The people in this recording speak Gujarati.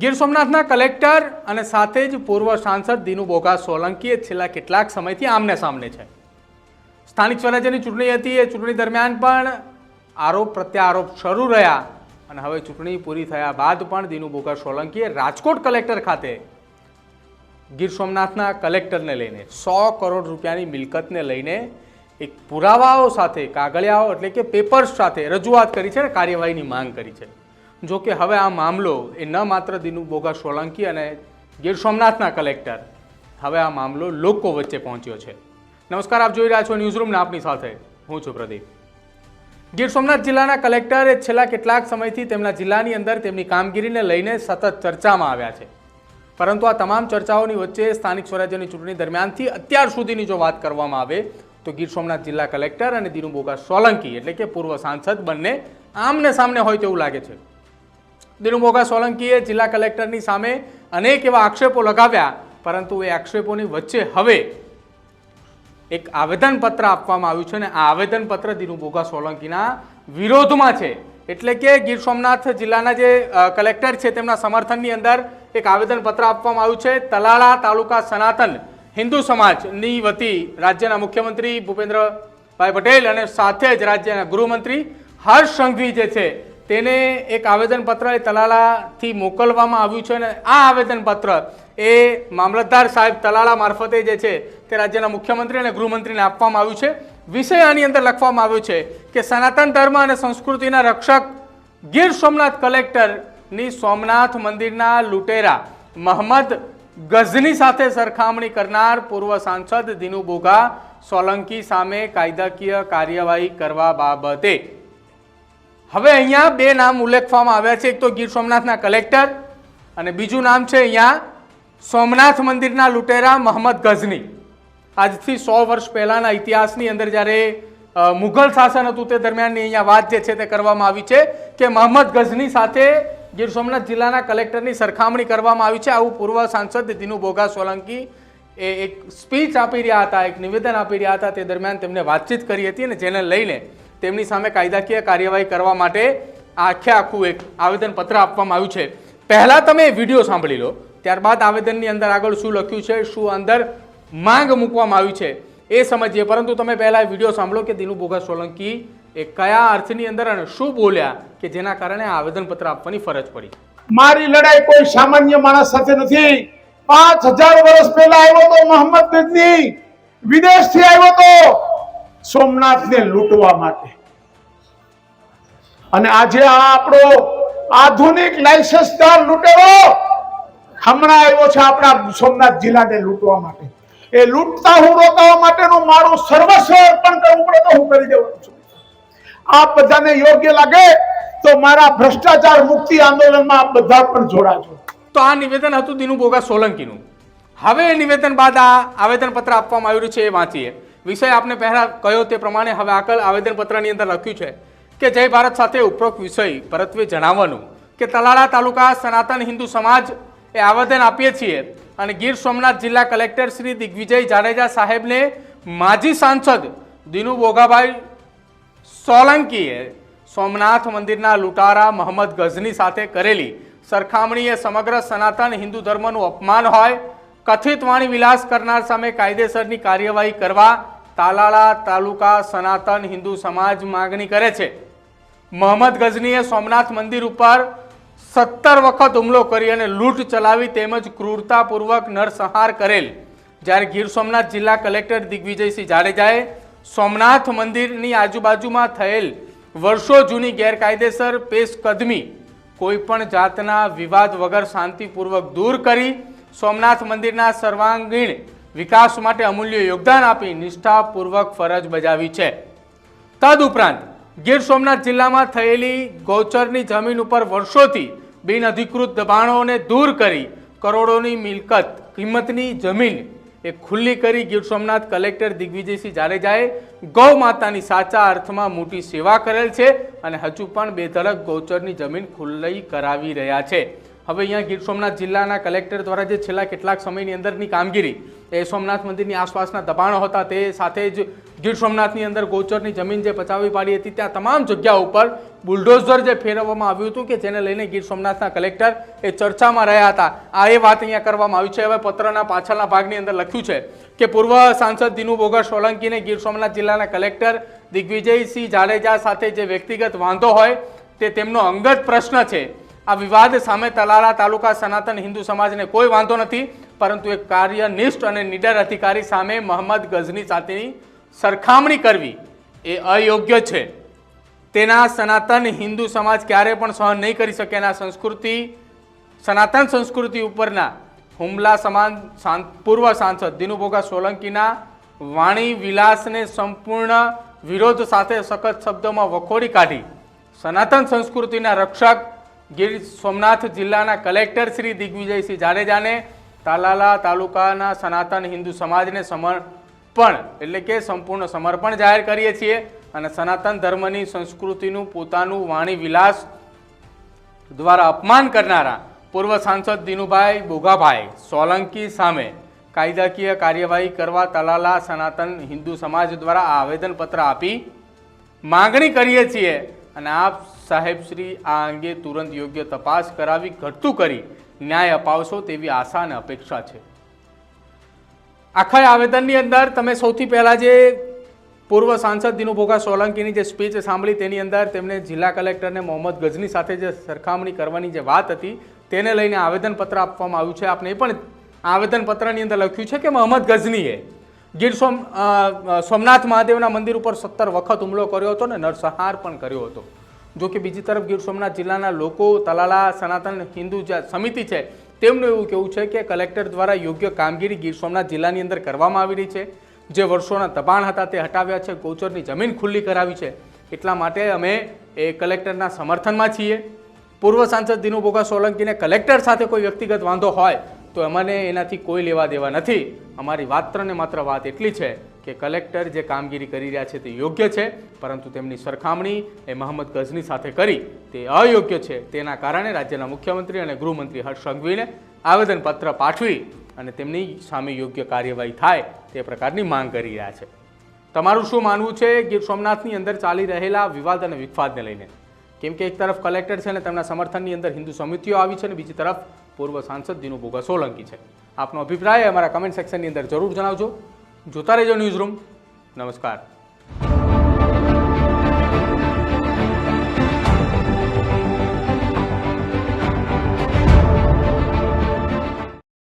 ગીર સોમનાથના કલેક્ટર અને સાથે જ પૂર્વ સાંસદ દિનુ બોગા સોલંકી છેલ્લા કેટલાક સમયથી આમને સામને છે. સ્થાનિક સ્વરાજ્યની ચૂંટણી હતી, એ ચૂંટણી દરમિયાન પણ આરોપ પ્રત્યારોપ શરૂ રહ્યા અને હવે ચૂંટણી પૂરી થયા બાદ પણ દિનુ બોગા સોલંકીએ રાજકોટ કલેક્ટર ખાતે ગીર સોમનાથના કલેક્ટરને લઈને, સો કરોડ રૂપિયાની મિલકતને લઈને એક પુરાવાઓ સાથે, કાગળિયાઓ એટલે કે પેપર્સ સાથે રજૂઆત કરી છે અને કાર્યવાહીની માંગ કરી છે. જો કે હવે આ મામલો એ ન માત્ર દિનુ બોગા સોલંકી અને ગીર સોમનાથના કલેક્ટર, હવે આ મામલો લોકો વચ્ચે પહોંચ્યો છે. નમસ્કાર, આપ જોઈ રહ્યા છો ન્યૂઝરૂમના આપની સાથે હું છું પ્રદીપ. ગીર સોમનાથ જિલ્લાના કલેક્ટરે છેલ્લા કેટલાક સમયથી તેમના જિલ્લાની અંદર તેમની કામગીરીને લઈને સતત ચર્ચામાં આવ્યા છે. પરંતુ આ તમામ ચર્ચાઓની વચ્ચે સ્થાનિક સ્વરાજ્યની ચૂંટણી દરમિયાનથી અત્યાર સુધીની જો વાત કરવામાં આવે, તો ગીર સોમનાથ જિલ્લા કલેક્ટર અને દિનુબોગા સોલંકી, એટલે કે પૂર્વ સાંસદ બંને આમને સામને હોય તેવું લાગે છે. દિનુ બોગા સોલંકીએ જિલ્લા કલેક્ટરની સામે અનેક એવા આક્ષેપો લગાવ્યા, પરંતુ એ આક્ષેપોની વચ્ચે હવે એક આવેદનપત્ર આપવામાં આવ્યું છે અને આ આવેદનપત્ર દિનુભોગા સોલંકીના વિરોધમાં છે. એટલે કે ગીર સોમનાથ જિલ્લાના જે કલેક્ટર છે તેમના સમર્થનની અંદર એક આવેદનપત્ર આપવામાં આવ્યું છે. તલાળા તાલુકા સનાતન હિન્દુ સમાજની વતી રાજ્યના મુખ્યમંત્રી ભૂપેન્દ્રભાઈ પટેલ અને સાથે જ રાજ્યના ગૃહમંત્રી હર્ષ સંઘવી જે છે તેને એક આવેદનપત્ર એ તલાલાથી મોકલવામાં આવ્યું છે અને આ આવેદનપત્ર એ મામલતદાર સાહેબ તલાલા મારફતે જે છે તે રાજ્યના મુખ્યમંત્રી અને ગૃહમંત્રીને આપવામાં આવ્યું છે. વિષય આની અંદર લખવામાં આવ્યો છે કે સનાતન ધર્મ અને સંસ્કૃતિના રક્ષક ગીર સોમનાથ કલેક્ટરની સોમનાથ મંદિરના લૂંટેરા મહંમદ ગઝની સાથે સરખામણી કરનાર પૂર્વ સાંસદ દિનુ બોઘા સોલંકી સામે કાયદાકીય કાર્યવાહી કરવા બાબતે હવે અહીંયા બે નામ ઉલ્લેખવામાં આવ્યા છે. એક તો ગીર સોમનાથના કલેક્ટર અને બીજું નામ છે અહીંયા સોમનાથ મંદિરના લૂંટેરા મોહમ્મદ ગઝની. આજથી સો વર્ષ પહેલાંના ઇતિહાસની અંદર જ્યારે મુઘલ શાસન હતું તે દરમિયાનની અહીંયા વાત જે છે તે કરવામાં આવી છે કે મોહમ્મદ ગઝની સાથે ગીર સોમનાથ જિલ્લાના કલેક્ટરની સરખામણી કરવામાં આવી છે. આવું પૂર્વ સાંસદ દિનુ બોગા સોલંકી એ એક સ્પીચ આપી રહ્યા હતા, એક નિવેદન આપી રહ્યા હતા. તે દરમિયાન તેમને વાતચીત કરી હતી અને જેને લઈને તેમની સામે કાયદાકીય કાર્યવાહી કરવા માટે આખે આખું એક આવેદનપત્ર આપવામાં આવ્યું છે. પહેલાં તમે વીડિયો સાંભળી લો, ત્યારબાદ આવેદનની અંદર આગળ શું લખ્યું છે, શું અંદર માંગ મૂકવામાં આવી છે, એ સમજીએ. પરંતુ તમે પહેલાં વીડિયો સાંભળો કે દિનુ બોગા સોલંકી એ કયા અર્થની અંદર અને શું બોલ્યા કે જેના કારણે આવેદનપત્ર આપવાની ફરજ પડી? મારી લડાઈ કોઈ સામાન્ય માણસ સાથે નથી. પાંચ હજાર વર્ષ પહેલા આવ્યો તો મોહમ્મદ વિદેશથી આવ્યો તો સોમનાથને લૂંટવા માટે. અને આજે આ આપણો આધુનિક લાયસન્સદાર લૂંટેરો હમણાં આવ્યો છે આપણા સોમનાથ જિલ્લાને લૂંટવા માટે. એ લૂંટતા હું રોકાવા માટેનું મારું સર્વસ્વ અર્પણ કરવું પડે તો હું કરી દેવાનું છું. આ બધાને યોગ્ય લાગે તો મારા ભ્રષ્ટાચાર મુક્તિ આંદોલનમાં આપ બધા પણ જોડાજો. તો આ નિવેદન હતું દિનુ બોગા સોલંકીનું. હવે એ નિવેદન બાદ આ આવેદનપત્ર આપવામાં આવ્યું છે એ વાંચીએ. વિષય આપને પહેલાં કહ્યો તે પ્રમાણે હવે આકલ આવેદનપત્રની અંદર લખ્યું છે કે જય ભારત સાથે ઉપરોક્ત વિષય પરત્વે જણાવવાનું કે તલાળા તાલુકા સનાતન હિન્દુ સમાજ એ આવેદન આપીએ છીએ અને ગીર સોમનાથ જિલ્લા કલેક્ટર શ્રી દિગ્વિજય જાડેજા સાહેબને માજી સાંસદ દિનુ બોગાભાઈ સોલંકીએ સોમનાથ મંદિરના લૂંટારા મોહમ્મદ ગઝની સાથે કરેલી સરખામણીએ સમગ્ર સનાતન હિન્દુ ધર્મનું અપમાન હોય, કથિત વાણી વિલાસ કરનાર સામે કાયદેસરની કાર્યવાહી કરવા તાલાળા તાલુકા સનાતન હિન્દુ સમાજ માગણી કરે છે. મોહમ્મદ ગઝનીએ સોમનાથ મંદિર ઉપર સત્તર વખત હુમલો કરી અને લૂંટ ચલાવી તેમજ ક્રૂરતાપૂર્વક નરસંહાર કરેલ. જ્યારે ગીર સોમનાથ જિલ્લા કલેક્ટર દિગ્વિજયસિંહ જાડેજાએ સોમનાથ મંદિરની આજુબાજુમાં થયેલ વર્ષો જૂની ગેરકાયદેસર પેશકદમી કોઈપણ જાતના વિવાદ વગર શાંતિપૂર્વક દૂર કરી સોમનાથ મંદિરના સર્વાંગીણ વિકાસ માટે અમૂલ્ય યોગદાન આપી નિષ્ઠાપૂર્વક ફરજ બજાવી છે. તદુપરાંત, ગીર સોમનાથ જિલ્લામાં થયેલી ગૌચરની જમીન ઉપર વર્ષોથી બિનઅધિકૃત દબાણોને દૂર કરી કરોડોની મિલકત, કિંમતની જમીન એ ખુલ્લી કરી ગીર સોમનાથ કલેક્ટર દિગ્વિજયસિંહ જાડેજાએ ગૌ માતાની સાચા અર્થમાં મોટી સેવા કરેલ છે અને હજુ પણ બેધડક ગૌચરની જમીન ખુલ્લી કરાવી રહ્યા છે. હવે અહીંયા ગીર સોમનાથ જિલ્લાના કલેક્ટર દ્વારા જે છેલ્લા કેટલાક સમયની અંદરની કામગીરી, એ સોમનાથ મંદિરની આસપાસના દબાણો હતા, તે સાથે જ ગીર સોમનાથની અંદર ગોચરની જમીન જે પચાવી પાડી હતી, ત્યાં તમામ જગ્યા ઉપર બુલડોઝર જે ફેરવવામાં આવ્યું હતું કે જેને લઈને ગીર સોમનાથના કલેક્ટર એ ચર્ચામાં રહ્યા હતા. આ એ વાત અહીંયા કરવામાં આવી છે. હવે પત્રના પાછળના ભાગની અંદર લખ્યું છે કે પૂર્વ સાંસદ દિનુ બોગર સોલંકીને ગીર સોમનાથ જિલ્લાના કલેક્ટર દિગ્વિજયસિંહ જાડેજા સાથે જે વ્યક્તિગત વાંધો હોય, તે તેમનો અંગત પ્રશ્ન છે. આ વિવાદ સામે તલાલા તાલુકા સનાતન હિન્દુ સમાજને કોઈ વાંધો નથી, પરંતુ એક કાર્યનિષ્ઠ અને નિડર અધિકારી સામે મોહમ્મદ ગઝની સાથેની સરખામણી કરવી એ અયોગ્ય છે. તેના સનાતન હિન્દુ સમાજ ક્યારે પણ સહન નહીં કરી શકે એના સંસ્કૃતિ, સનાતન સંસ્કૃતિ ઉપરના હુમલા સમાન પૂર્વ સાંસદ દિનુભોગા સોલંકીના વાણી વિલાસને સંપૂર્ણ વિરોધ સાથે સખત શબ્દોમાં વખોડી કાઢી. સનાતન સંસ્કૃતિના રક્ષક ગીર સોમનાથ જિલ્લાના કલેક્ટર શ્રી દિગ્વિજયસિંહ જાડેજાને તાલાલા તાલુકાના સનાતન હિન્દુ સમાજને સમર્પણ એટલે કે સંપૂર્ણ સમર્પણ જાહેર કરીએ છીએ અને સનાતન ધર્મની સંસ્કૃતિનું પોતાનું વાણી વિલાસ દ્વારા અપમાન કરનારા પૂર્વ સાંસદ દિનુભાઈ બોગાભાઈ સોલંકી સામે કાયદાકીય કાર્યવાહી કરવા તલાલા સનાતન હિન્દુ સમાજ દ્વારા આવેદનપત્ર આપી માગણી કરીએ છીએ અને આપ સાહેબશ્રી આ અંગે તુરંત યોગ્ય તપાસ કરાવી, ઘટતું કરી ન્યાય અપાવશો તેવી આશા અને અપેક્ષા છે. આખા આવેદનની અંદર તમે સૌથી પહેલાં જે પૂર્વ સાંસદ દિનુભોગા સોલંકીની જે સ્પીચ સાંભળી તેની અંદર તેમણે જિલ્લા કલેક્ટરને મોહમ્મદ ગઝની સાથે જે સરખામણી કરવાની જે વાત હતી તેને લઈને આવેદનપત્ર આપવામાં આવ્યું છે. આપને એ પણ આવેદનપત્રની અંદર લખ્યું છે કે મોહમ્મદ ગઝનીએ ગીર સોમ સોમનાથ મહાદેવના મંદિર ઉપર સત્તર વખત હુમલો કર્યો હતો ને નરસંહાર પણ કર્યો હતો. જો કે બીજી તરફ ગીર સોમનાથ જિલ્લાના લોકો, તલાલા, સનાતન હિન્દુ સમિતિ છે, તેમનું એવું કહેવું છે કે કલેક્ટર દ્વારા યોગ્ય કામગીરી ગીર સોમનાથ જિલ્લાની અંદર કરવામાં આવી રહી છે. જે વર્ષોના દબાણ હતા તે હટાવ્યા છે, ગોચરની જમીન ખુલ્લી કરાવી છે. એટલા માટે અમે એ કલેક્ટરના સમર્થનમાં છીએ. પૂર્વ સાંસદ દિનુ બોગા સોલંકીને કલેક્ટર સાથે કોઈ વ્યક્તિગત વાંધો હોય તો અમને એનાથી કોઈ લેવા દેવા નથી. અમારી માત્ર ને માત્ર વાત એટલી છે કે કલેક્ટર જે કામગીરી કરી રહ્યા છે તે યોગ્ય છે, પરંતુ તેમની સરખામણી એ મોહમ્મદ ગઝની સાથે કરી. તે અયોગ્ય છે. તેના કારણે રાજ્યના મુખ્યમંત્રી અને ગૃહમંત્રી હર્ષ સંઘવીને આવેદનપત્ર પાઠવી અને તેમની સામે યોગ્ય કાર્યવાહી થાય તે પ્રકારની માંગ કરી રહ્યા છે. તમારું શું માનવું છે ગીર સોમનાથની અંદર ચાલી રહેલા વિવાદ અને વિખવાદને લઈને? કેમ કે એક તરફ કલેક્ટર છે અને તેમના સમર્થનની અંદર હિન્દુ સમિતિઓ આવી છે અને બીજી તરફ પૂર્વ સાંસદ દિનુ બોગા સોલંકી છે. આપનો અભિપ્રાય અમારા કમેન્ટ સેક્શનની અંદર જરૂર જણાવજો. જોતા રહેજો ન્યૂઝ રૂમ નમસ્કાર.